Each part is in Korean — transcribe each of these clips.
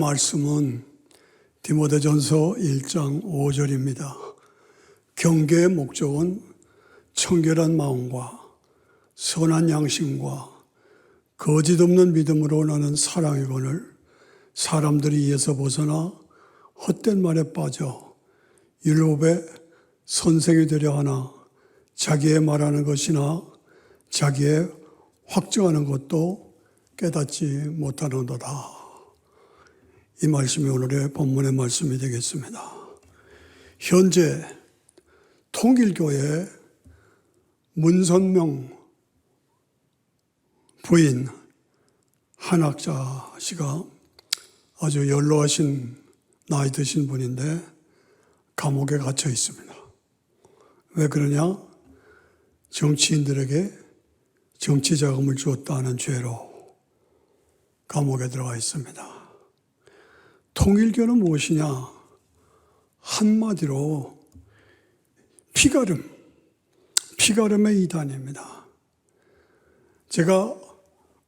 말씀은 디모데전서 1장 5절입니다. 경계의 목적은 청결한 마음과 선한 양심과 거짓 없는 믿음으로 나는 사랑이거늘 사람들이 이에서 벗어나 헛된 말에 빠져 율법의 선생이 되려 하나 자기의 말하는 것이나 자기의 확증하는 것도 깨닫지 못하는도다. 이 말씀이 오늘의 본문의 말씀이 되겠습니다. 현재 통일교회 문선명 부인 한학자 씨가 아주 연로하신 나이 드신 분인데 감옥에 갇혀 있습니다. 왜 그러냐? 정치인들에게 정치 자금을 주었다는 죄로 감옥에 들어가 있습니다. 통일교는 무엇이냐? 한마디로 피가름, 피가름의 이단입니다. 제가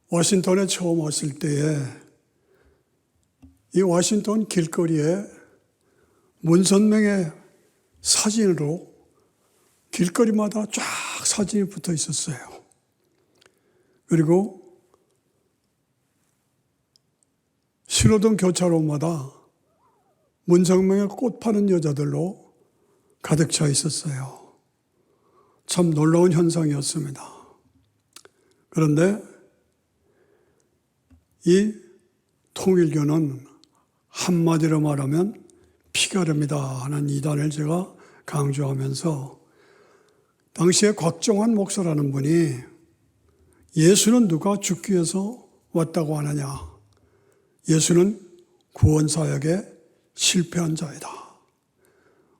워싱턴에 처음 왔을 때에 이 워싱턴 길거리에 문선명의 사진으로 길거리마다 쫙 사진이 붙어 있었어요. 그리고 신호등 교차로마다 문성명의 꽃 파는 여자들로 가득 차 있었어요. 참 놀라운 현상이었습니다. 그런데 이 통일교는 한마디로 말하면 피가름이다 하는 이단을 제가 강조하면서 당시에 곽정환 목사라는 분이 예수는 누가 죽기 위해서 왔다고 하느냐? 예수는 구원 사역에 실패한 자이다.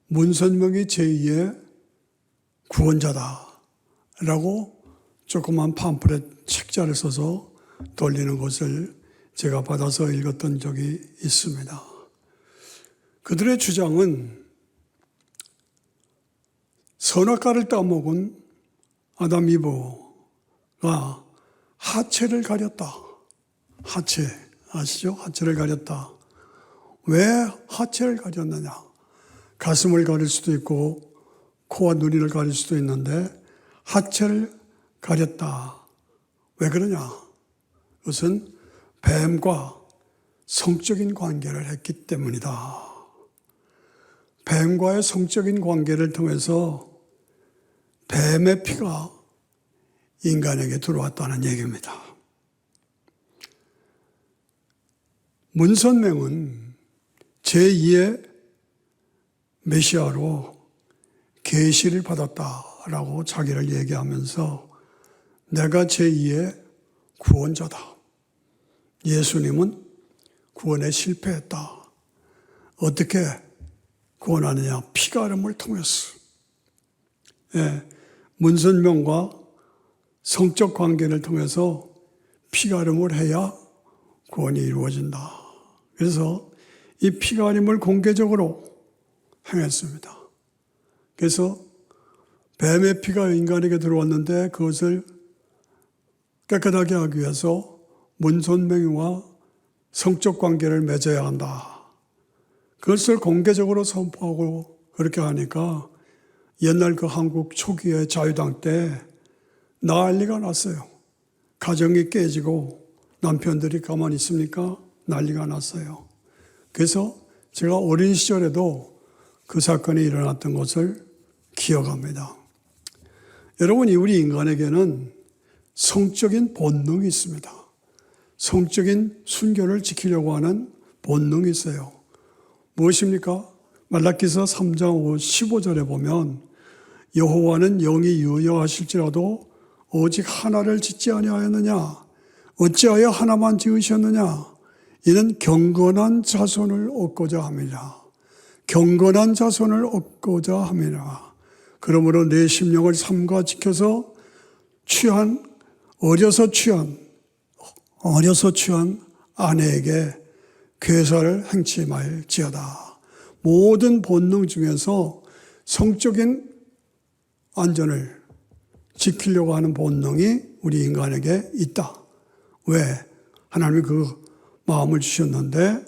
문선명이 제2의 구원자다. 라고 조그만 팜플렛 책자를 써서 돌리는 것을 제가 받아서 읽었던 적이 있습니다. 그들의 주장은 선악과를 따먹은 아담 이브가 하체를 가렸다. 하체. 아시죠? 하체를 가렸다. 왜 하체를 가렸느냐? 가슴을 가릴 수도 있고 코와 눈이를 가릴 수도 있는데 하체를 가렸다. 왜 그러냐? 그것은 뱀과 성적인 관계를 했기 때문이다. 뱀과의 성적인 관계를 통해서 뱀의 피가 인간에게 들어왔다는 얘기입니다. 문선명은 제2의 메시아로 계시를 받았다라고 자기를 얘기하면서 내가 제2의 구원자다. 예수님은 구원에 실패했다. 어떻게 구원하느냐? 피가 름을 통해서. 예, 문선명과 성적 관계를 통해서 피가름을 해야 구원이 이루어진다. 그래서 이 피가림을 공개적으로 행했습니다. 그래서 뱀의 피가 인간에게 들어왔는데 그것을 깨끗하게 하기 위해서 문선명이와 성적 관계를 맺어야 한다. 그것을 공개적으로 선포하고 그렇게 하니까 옛날 그 한국 초기의 자유당 때 난리가 났어요. 가정이 깨지고 남편들이 가만히 있습니까? 난리가 났어요. 그래서 제가 어린 시절에도 그 사건이 일어났던 것을 기억합니다. 여러분, 우리 인간에게는 성적인 본능이 있습니다. 성적인 순결을 지키려고 하는 본능이 있어요. 무엇입니까? 말라기서 3장 15절에 보면 여호와는 영이 유여하실지라도 오직 하나를 짓지 아니하였느냐 어찌하여 하나만 지으셨느냐 이는 경건한 자손을 얻고자 함이라. 경건한 자손을 얻고자 함이라. 그러므로 내 심령을 삼가 지켜서 취한, 어려서 취한, 어려서 취한 아내에게 괴사를 행치 말지어다. 모든 본능 중에서 성적인 안전을 지키려고 하는 본능이 우리 인간에게 있다. 왜? 하나님이 그 마음을 주셨는데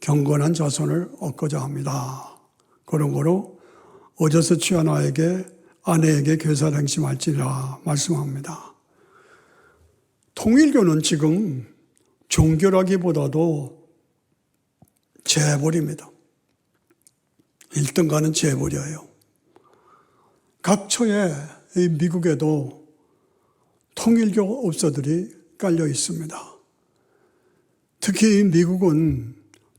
경건한 자손을 얻고자 합니다. 그런 거로 어져서 취한 아에게 아내에게 괴사를 행심할지라 말씀합니다. 통일교는 지금 종교라기보다도 재벌입니다. 1등가는 재벌이에요. 각처에 이 미국에도 통일교 업소들이 깔려 있습니다. 특히 미국은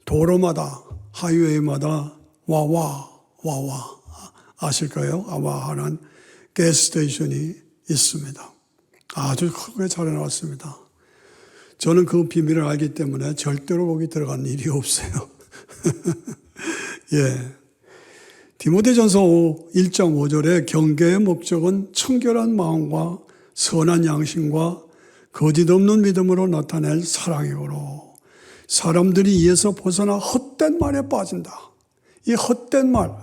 도로마다 하이웨이마다 와와 와와 아실까요? 아와하는 가스스테이션이 있습니다. 아주 크게 잘 해놨습니다. 저는 그 비밀을 알기 때문에 절대로 거기 들어간 일이 없어요. 예. 디모데전서 1장 5절에 경계의 목적은 청결한 마음과 선한 양심과 거짓 없는 믿음으로 나타낼 사랑이므로 사람들이 이에서 벗어나 헛된 말에 빠진다. 이 헛된 말,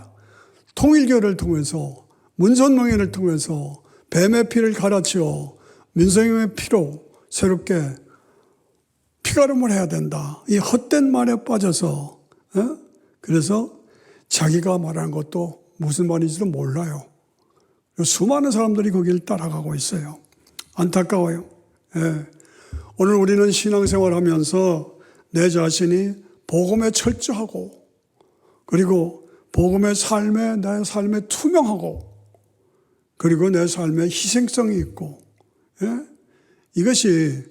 통일교를 통해서 문선명예를 통해서 뱀의 피를 갈아치워 민성의 피로 새롭게 피가름을 해야 된다. 이 헛된 말에 빠져서 어? 그래서 자기가 말하는 것도 무슨 말인지도 몰라요. 수많은 사람들이 거기를 따라가고 있어요. 안타까워요. 예. 오늘 우리는 신앙생활 하면서 내 자신이 복음에 철저하고 그리고 복음의 삶에 내 삶에 투명하고 그리고 내 삶에 희생성이 있고 예? 이것이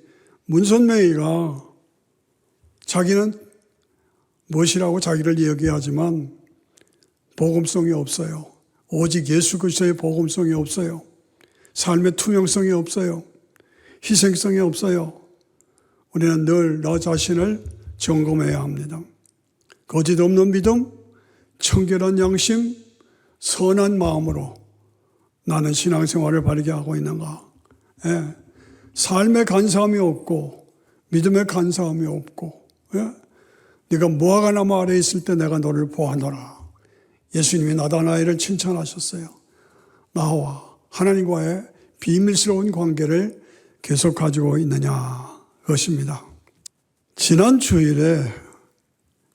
문선명이가 자기는 무엇이라고 자기를 얘기하지만 복음성이 없어요. 오직 예수 그리스도의 복음성이 없어요. 삶의 투명성이 없어요. 희생성이 없어요. 우리는 늘나 자신을 점검해야 합니다. 거짓 없는 믿음, 청결한 양심, 선한 마음으로 나는 신앙생활을 바르게 하고 있는가? 예. 삶에 간사함이 없고 믿음에 간사함이 없고 예? 네가 무화과 나무 아래 있을 때 내가 너를 보아노라. 예수님이 나다나이를 칭찬하셨어요. 나와 하나님과의 비밀스러운 관계를 계속 가지고 있느냐 것입니다. 지난 주일에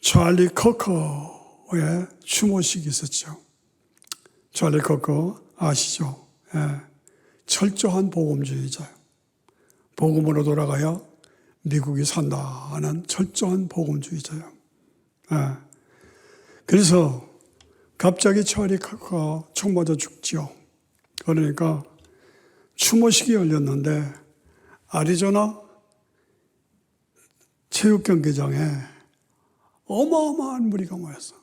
찰리 커커의 추모식이 있었죠. 찰리 커커 아시죠? 예. 철저한 복음주의자요. 복음으로 돌아가야 미국이 산다는 철저한 복음주의자요. 예. 그래서 갑자기 찰리 커커가 총 맞아 죽지요. 그러니까 추모식이 열렸는데 아리조나 체육 경기장에 어마어마한 무리가 모였어.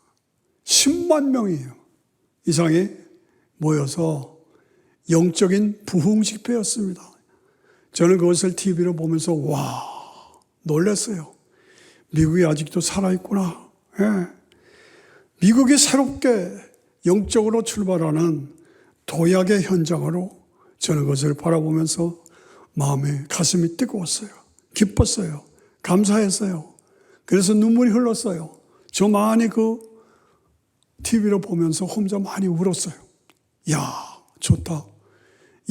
10만 명이 이상이 모여서 영적인 부흥 집회였습니다. 저는 그것을 TV로 보면서 와 놀랐어요. 미국이 아직도 살아있구나. 예. 미국이 새롭게 영적으로 출발하는 도약의 현장으로 저는 그것을 바라보면서 마음에 가슴이 뜨거웠어요. 기뻤어요. 감사했어요. 그래서 눈물이 흘렀어요. 저 많이 그 TV로 보면서 혼자 많이 울었어요. 야, 좋다.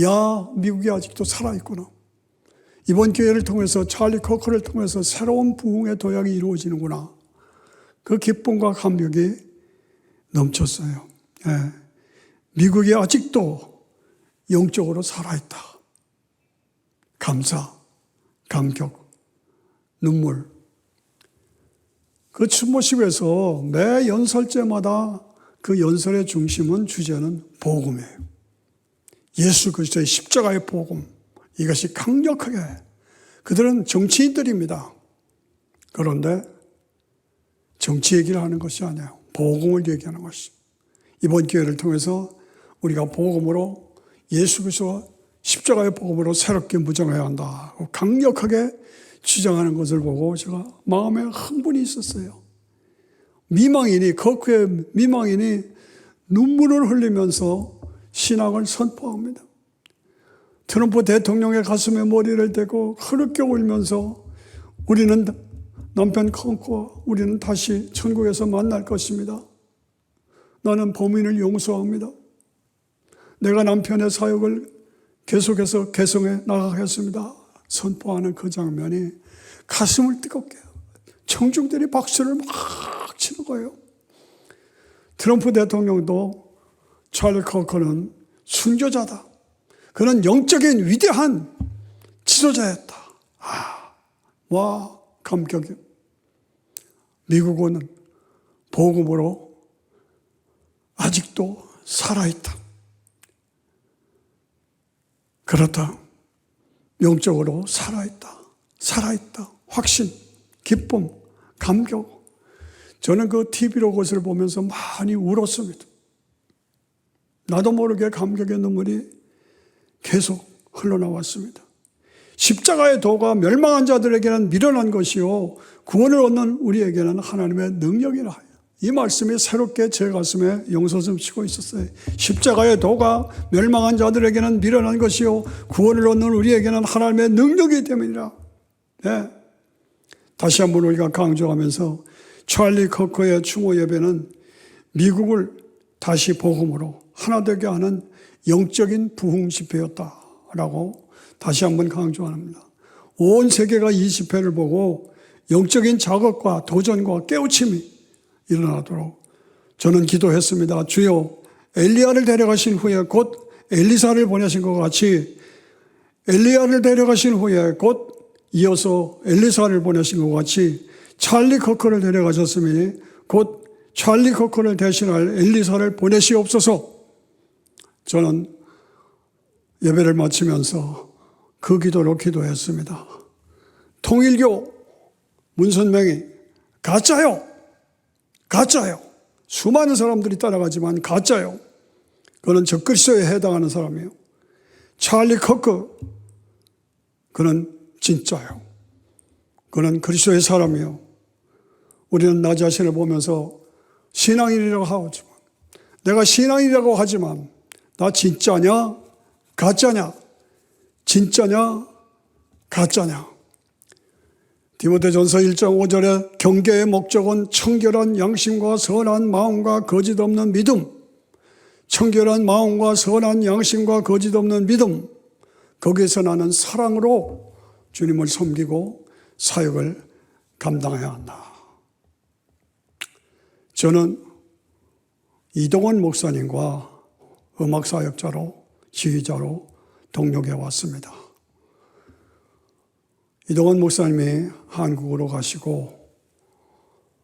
야, 미국이 아직도 살아있구나. 이번 기회를 통해서 찰리 커커를 통해서 새로운 부흥의 도약이 이루어지는구나. 그 기쁨과 감격이 넘쳤어요. 예. 미국이 아직도 영적으로 살아있다. 감사, 감격, 눈물. 그 추모식에서 매 연설제마다 그 연설의 중심은 주제는 복음이에요. 예수 그리스도의 십자가의 복음. 이것이 강력하게 그들은 정치인들입니다. 그런데 정치 얘기를 하는 것이 아니에요. 복음을 얘기하는 것이. 이번 기회를 통해서 우리가 복음으로 예수 그리스도 십자가의 복음으로 새롭게 무장해야 한다. 강력하게 주장하는 것을 보고 제가 마음에 흥분이 있었어요. 미망인이 거크의 미망인이 눈물을 흘리면서 신앙을 선포합니다. 트럼프 대통령의 가슴에 머리를 대고 흐르게 울면서 우리는 남편 컨고 우리는 다시 천국에서 만날 것입니다. 나는 범인을 용서합니다. 내가 남편의 사역을 계속해서 개성해 나가겠습니다. 선포하는 그 장면이 가슴을 뜨겁게 청중들이 박수를 막 치는 거예요. 트럼프 대통령도 찰리 커커는 순교자다. 그는 영적인 위대한 지도자였다. 아, 와, 감격이. 미국은 복음으로 아직도 살아있다. 그렇다. 영적으로 살아있다. 살아있다. 확신, 기쁨, 감격. 저는 그 TV로 그것을 보면서 많이 울었습니다. 나도 모르게 감격의 눈물이 계속 흘러나왔습니다. 십자가의 도가 멸망한 자들에게는 미련한 것이요 구원을 얻는 우리에게는 하나님의 능력이라 이 말씀이 새롭게 제 가슴에 용서좀 치고 있었어요. 십자가의 도가 멸망한 자들에게는 미련한 것이요 구원을 얻는 우리에게는 하나님의 능력이기 때문이라. 네. 다시 한번 우리가 강조하면서 찰리 커커의 추모 예배는 미국을 다시 복음으로 하나 되게 하는 영적인 부흥 집회였다라고 다시 한번 강조합니다. 온 세계가 이 집회를 보고 영적인 작업과 도전과 깨우침이 일어나도록 저는 기도했습니다. 주여 엘리야를 데려가신 후에 곧 엘리사를 보내신 것 같이 엘리야를 데려가신 후에 곧 이어서 엘리사를 보내신 것 같이 찰리 커커를 데려가셨으니 곧 찰리 커커를 대신할 엘리사를 보내시옵소서 저는 예배를 마치면서 그 기도로 기도했습니다. 통일교 문선명이 가짜요. 가짜요. 수많은 사람들이 따라가지만 가짜요. 그는 적그리스도에 해당하는 사람이에요. 찰리 커크 그는 진짜요. 그는 그리스도의 사람이요. 우리는 나 자신을 보면서 신앙인이라고 하지만 내가 신앙이라고 하지만 나 진짜냐 가짜냐 진짜냐 가짜냐 디모데전서 1장 5절에 경계의 목적은 청결한 양심과 선한 마음과 거짓 없는 믿음 청결한 마음과 선한 양심과 거짓 없는 믿음 거기에서 나는 사랑으로 주님을 섬기고 사역을 감당해야 한다. 저는 이동원 목사님과 음악 사역자로 지휘자로 동력해 왔습니다. 이동원 목사님이 한국으로 가시고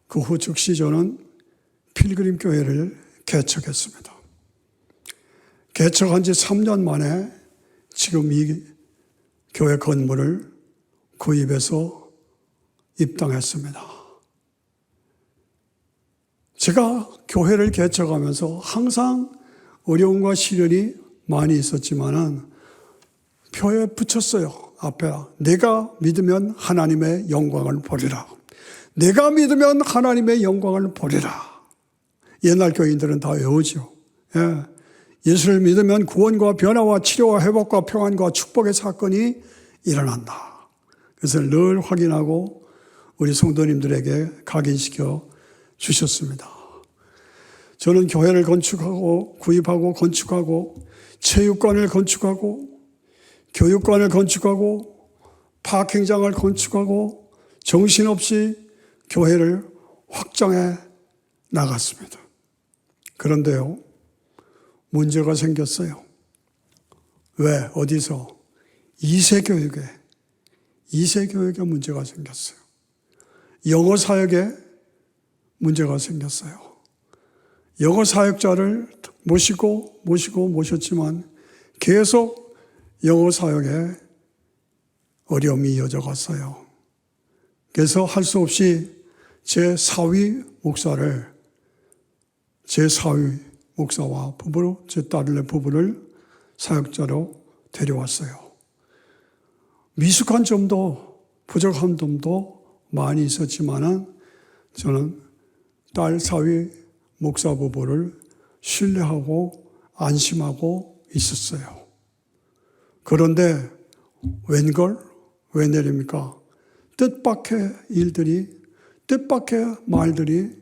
그 후 즉시 저는 필그림 교회를 개척했습니다. 개척한 지 3년 만에 지금 이 교회 건물을 구입해서 입당했습니다. 제가 교회를 개척하면서 항상 어려움과 시련이 많이 있었지만은 표에 붙였어요. 앞에 내가 믿으면 하나님의 영광을 보리라. 내가 믿으면 하나님의 영광을 보리라. 옛날 교인들은 다 외우죠. 예. 예수를 믿으면 구원과 변화와 치료와 회복과 평안과 축복의 사건이 일어난다. 그것을 늘 확인하고 우리 성도님들에게 각인시켜 주셨습니다. 저는 교회를 건축하고 구입하고 건축하고 체육관을 건축하고 교육관을 건축하고 파킹장을 건축하고 정신없이 교회를 확장해 나갔습니다. 그런데요, 문제가 생겼어요. 왜? 어디서? 이세 교육에, 이세 교육에 문제가 생겼어요. 영어 사역에 문제가 생겼어요. 영어 사역자를 모시고 모시고 모셨지만 계속 영어 사역에 어려움이 이어져 갔어요. 그래서 할 수 없이 제 사위 목사를 제 사위 목사와 부부로 제 딸의 부부를 사역자로 데려왔어요. 미숙한 점도 부족한 점도 많이 있었지만은 저는 딸 사위 목사 부부를 신뢰하고 안심하고 있었어요. 그런데 웬걸? 웬일입니까? 뜻밖의 일들이, 뜻밖의 말들이,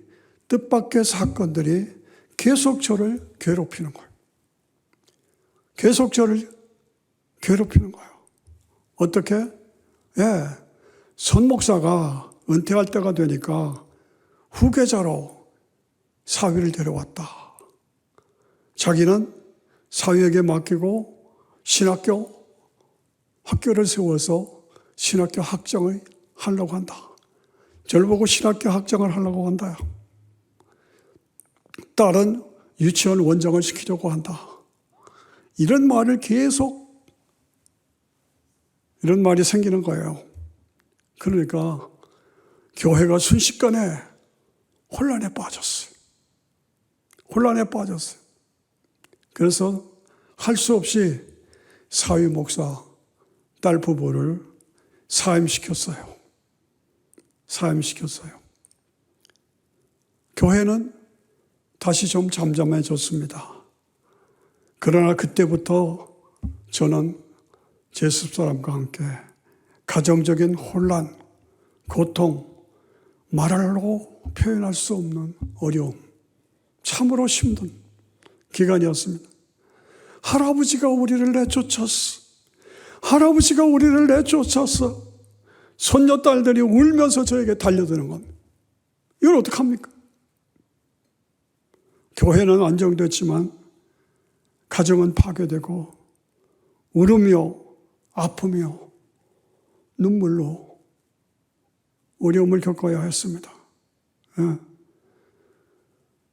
뜻밖의 사건들이 계속 저를 괴롭히는 거예요. 계속 저를 괴롭히는 거예요. 어떻게? 예. 손 목사가 은퇴할 때가 되니까 후계자로 사위를 데려왔다. 자기는 사위에게 맡기고 신학교 학교를 세워서 신학교 학장을 하려고 한다. 저를 보고 신학교 학장을 하려고 한다. 딸은 유치원 원장을 시키려고 한다. 이런 말을 계속 이런 말이 생기는 거예요. 그러니까 교회가 순식간에 혼란에 빠졌어요. 혼란에 빠졌어요. 그래서 할 수 없이 사위 목사 딸 부부를 사임시켰어요. 사임시켰어요. 교회는 다시 좀 잠잠해졌습니다. 그러나 그때부터 저는 제 집사람과 함께 가정적인 혼란, 고통, 말로 표현할 수 없는 어려움, 참으로 힘든 기간이었습니다. 할아버지가 우리를 내쫓았어. 할아버지가 우리를 내쫓았어. 손녀딸들이 울면서 저에게 달려드는 겁니다. 이걸 어떡합니까? 교회는 안정됐지만 가정은 파괴되고 울으며 아프며 눈물로 어려움을 겪어야 했습니다. 예.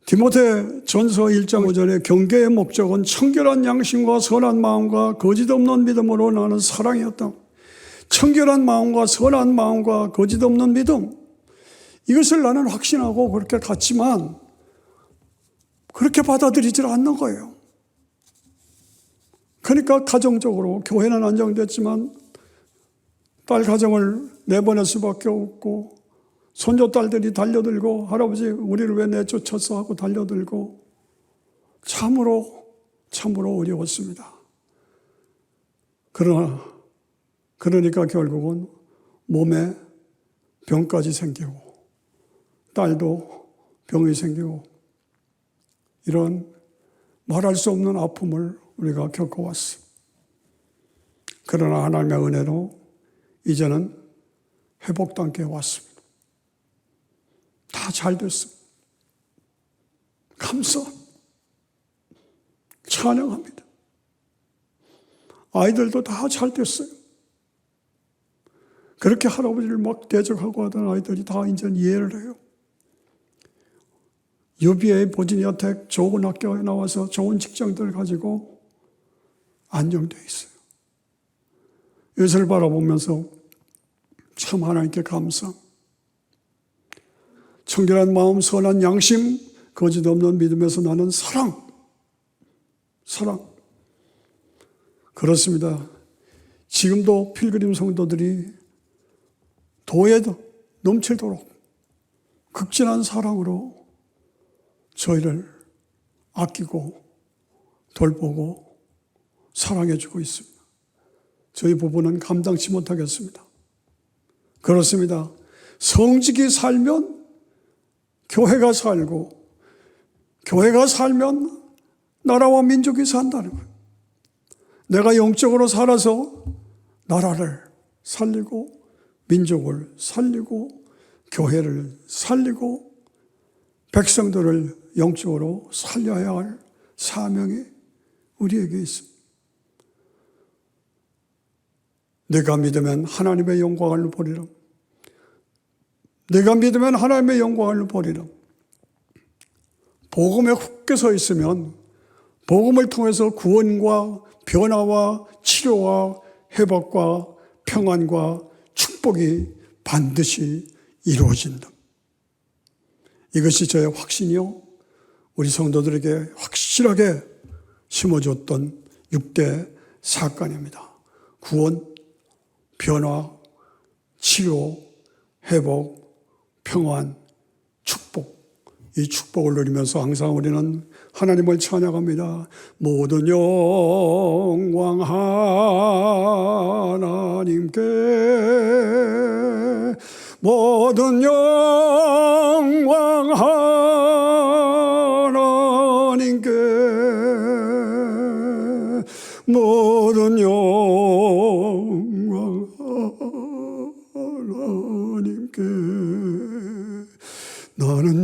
디모데 전서 1장 5절에 경계의 목적은 청결한 양심과 선한 마음과 거짓 없는 믿음으로 나는 사랑이었다. 청결한 마음과 선한 마음과 거짓 없는 믿음. 이것을 나는 확신하고 그렇게 갔지만 그렇게 받아들이질 않는 거예요. 그러니까 가정적으로 교회는 안정됐지만 딸 가정을 내보낼 수밖에 없고 손녀딸들이 달려들고 할아버지 우리를 왜 내쫓았어 하고 달려들고 참으로 참으로 어려웠습니다. 그러나 그러니까 결국은 몸에 병까지 생기고 딸도 병이 생기고 이런 말할 수 없는 아픔을 우리가 겪어왔어. 그러나 하나님의 은혜로 이제는 회복 단계에 왔습니다. 다 잘 됐어. 감사. 찬양합니다. 아이들도 다 잘 됐어요. 그렇게 할아버지를 막 대적하고 하던 아이들이 다 이제 이해를 해요. 유비의 보진여택 좋은 학교에 나와서 좋은 직장들을 가지고 안정되어 있어요. 이것을 바라보면서 참 하나님께 감사. 청결한 마음, 선한 양심, 거짓 없는 믿음에서 나는 사랑. 사랑. 그렇습니다. 지금도 필그림 성도들이 도에 넘치도록 극진한 사랑으로 저희를 아끼고 돌보고 사랑해주고 있습니다. 저희 부부는 감당치 못하겠습니다. 그렇습니다. 성직이 살면 교회가 살고, 교회가 살면 나라와 민족이 산다는 거예요. 내가 영적으로 살아서 나라를 살리고, 민족을 살리고, 교회를 살리고, 백성들을 영적으로 살려야 할 사명이 우리에게 있습니다. 내가 믿으면 하나님의 영광을 보리라. 내가 믿으면 하나님의 영광을 보리라. 복음에 굳게 서 있으면 복음을 통해서 구원과 변화와 치료와 회복과 평안과 축복이 반드시 이루어진다. 이것이 저의 확신이요. 우리 성도들에게 확실하게 심어줬던 6대 사건입니다. 구원, 변화, 치료, 회복, 평안, 축복. 이 축복을 누리면서 항상 우리는 하나님을 찬양합니다. 모든 영광 하나님께 모든 영광 하나님께 모든 영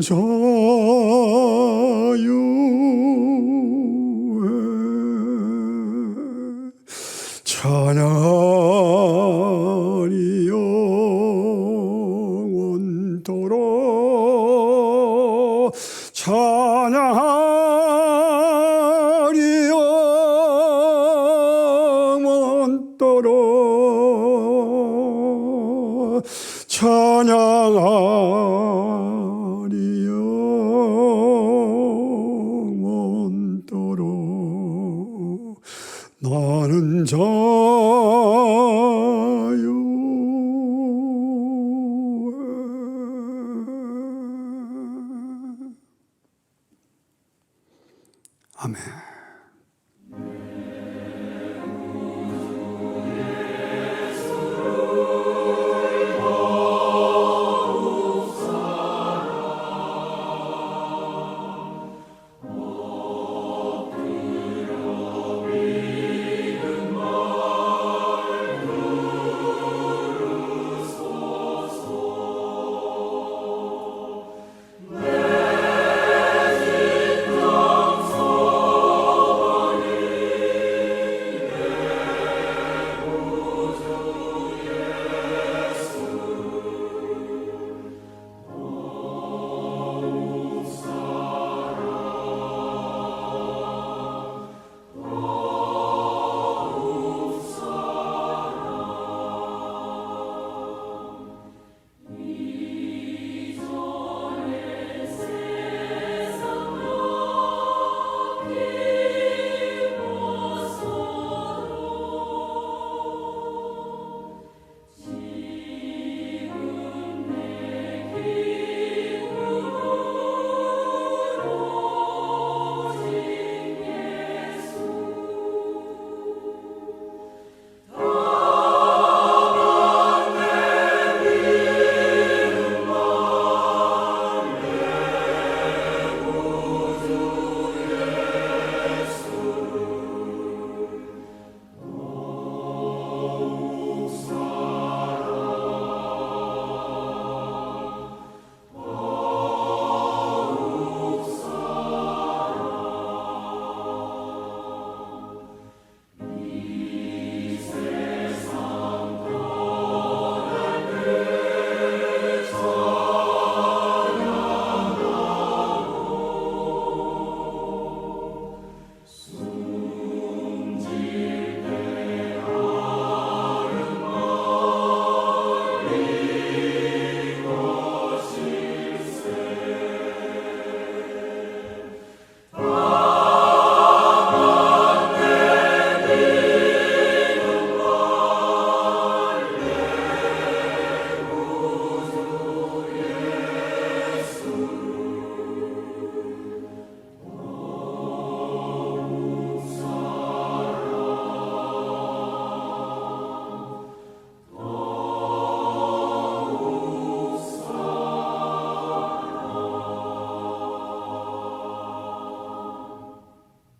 자 나는 자유. 아멘